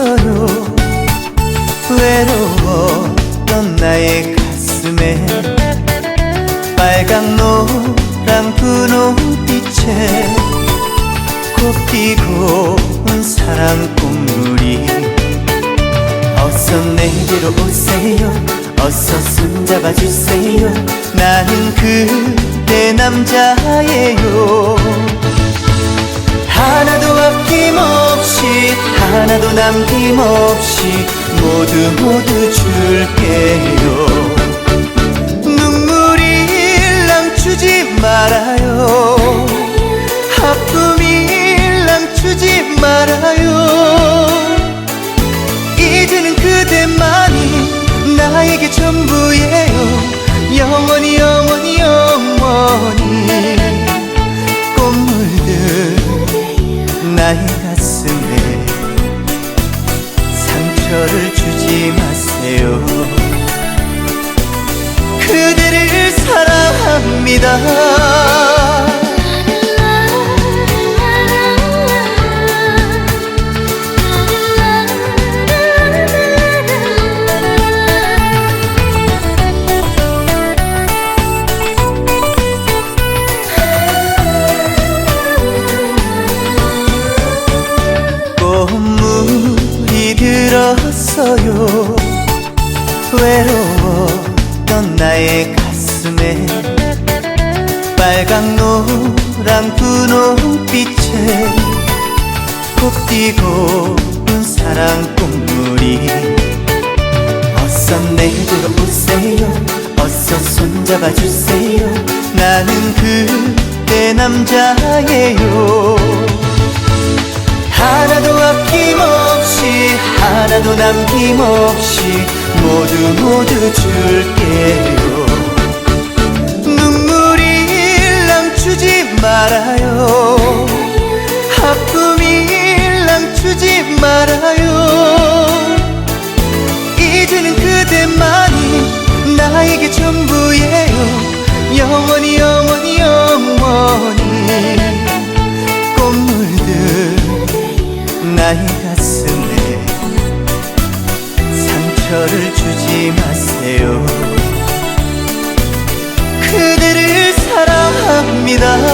서로 외로웠던 나의 가슴에 빨강 노란 분홍빛에 꽃피고 온 사랑 꽃물이 어서 내게로 오세요. 어서 손잡아 주세요. 나는 그대 남자예요. 남김없이 모두 모두 줄게요. 눈물이 일랑 주지 말아요. 하품이 일랑 주지 말아요. 이제는 그대만이 나에게 전부예요. 영원히 영원히 영원히 꽃물들 나의 가슴에 상처를 주지 마세요. 그대를 사랑합니다 들었어요. 외로웠던 나의 가슴에 빨강 노랑 분홍빛에 꼭 피고픈 사랑 꽃물이 어서 내게로 오세요. 어서 손잡아 주세요. 나는 그대 남자예요 남김없이 모두 모두 줄게요 믿어